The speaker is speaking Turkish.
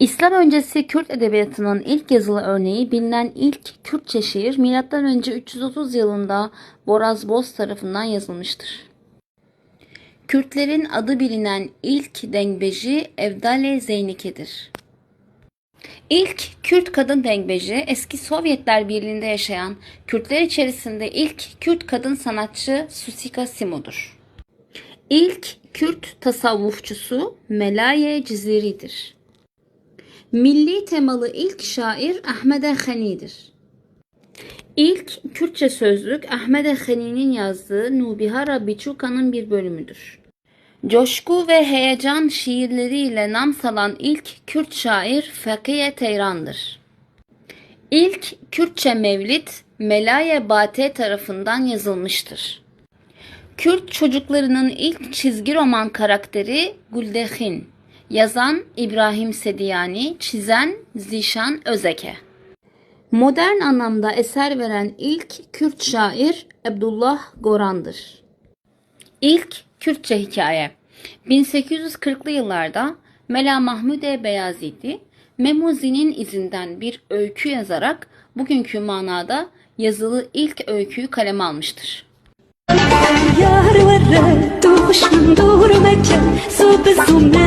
İslam öncesi Kürt edebiyatının ilk yazılı örneği bilinen ilk Kürtçe şiir M.Ö. 330 yılında Boraz Boz tarafından yazılmıştır. Kürtlerin adı bilinen ilk dengbeji Evdale Zeynike'dir. İlk Kürt kadın dengbeji eski Sovyetler Birliği'nde yaşayan Kürtler içerisinde ilk Kürt kadın sanatçı Susika Simo'dur. İlk Kürt tasavvufçusu Melaye Ciziri'dir. Milli temalı ilk şair Ahmede Hani'dir. İlk Kürtçe sözlük Ahmede Hani'nin yazdığı Nubihara Biçuka'nın bir bölümüdür. Coşku ve heyecan şiirleriyle nam salan ilk Kürt şair Fakiye Teyran'dır. İlk Kürtçe mevlid Melaye Bate tarafından yazılmıştır. Kürt çocuklarının ilk çizgi roman karakteri Güldehin. Yazan İbrahim Sediyani, çizen Zişan Özeke. Modern anlamda eser veren ilk Kürt şair Abdullah Goran'dır. İlk Kürtçe hikaye 1840'lı yıllarda Mela Mahmude Beyazidi, Memuzi'nin izinden bir öykü yazarak bugünkü manada yazılı ilk öyküyü kaleme almıştır. يا